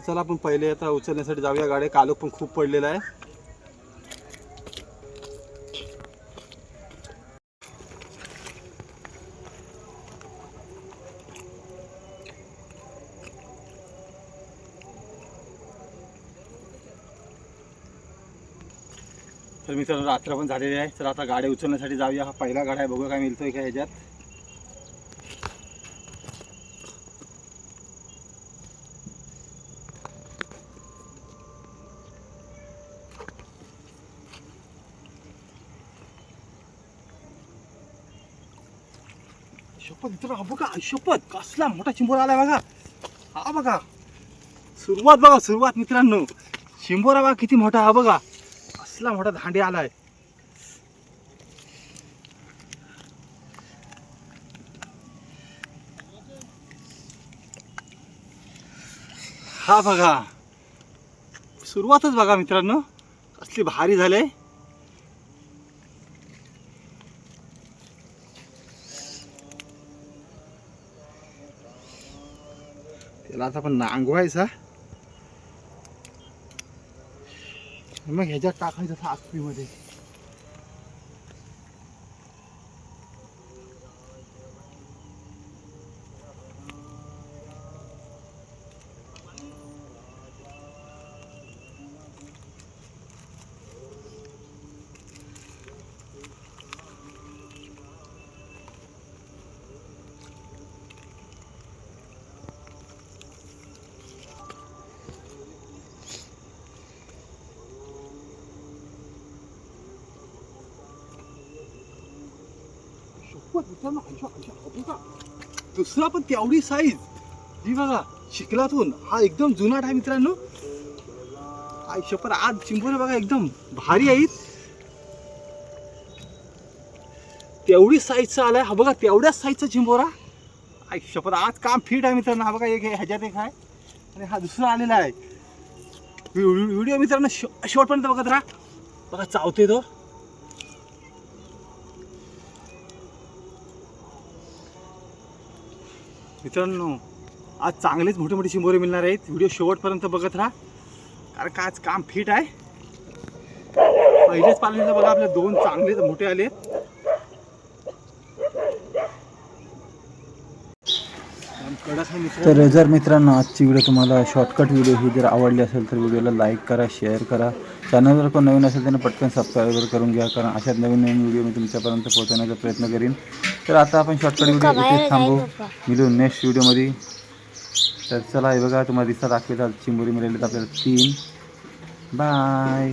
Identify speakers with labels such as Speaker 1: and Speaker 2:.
Speaker 1: तर चला आपण पहिले आता उचलण्यासाठी जाऊया. गाडी कालोख पण खूप पडलेला आहे. तर मित्रांनो रात्र पण झालेली आहे. तर आता गाड्या उचलण्यासाठी जाऊया. हा पहिला गाडा आहे. बघूया काय मिळतोय का ह्याच्यात. शपथ मित्र हा बघा शपथ. कसला मोठा चिंबोर आलाय बघा. हा बघा. सुरुवात बघा सुरुवात मित्रांनो. चिंबोरा बघा किती मोठा हा बघा. कसला मोठा धांडे आलाय. हा बघा. सुरुवातच बघा मित्रांनो. कसली भारी झाले त्याला आता आपण नांगवायचा. मग ह्याच्यात टाकायचं आखरीमध्ये. दुसरा पण तेवढी साईज जी बघा चिखलातून हा एकदम जुनाट आहे मित्रांनो. आई शपथ आज चिंबोरे बघा एकदम भारी आहेत तेवढी साईजचा आलाय. हा बघा तेवढ्याच साईजचा चिंबोरा. आई शपर आज काम फिट आहे मित्रांनो. हा बघा एक ह्याच्यात एक आहे. आणि हा दुसरा आलेला आहे. व्हिडिओ मित्रांनो शॉ- शेवटपर्यंत बघत राहा. बघा चावते तो. मित्रांनो आज चांगलेच मोठे मोठे शिंबोरे मिळणार आहेत. व्हिडिओ शेवटपर्यंत बघत राहा. कारण का आज काम फिट आहे. पहिलेच पालनीचं बघा आपले दोन चांगलेच मोठे आले आहेत तर जर मित्रांनो आजची व्हिडिओ तुम्हाला शॉर्टकट व्हिडिओ ही जर आवडली असेल तर व्हिडिओला लाईक करा शेअर करा. चॅनल जर कोण नवीन असेल त्याने पटकन सबस्क्राईबर करून घ्या कारण अशाच नवीन नवीन व्हिडिओ मी तुमच्यापर्यंत पोहोचवण्याचा प्रयत्न करीन. तर आता आपण शॉर्टकट व्हिडिओ इथे थांबू. मिळू नेक्स्ट व्हिडिओमध्ये तर चला हे बघा तुम्हाला दिसतात दाखवतात चिंबोरी मिळाले आपल्याला तीन. बाय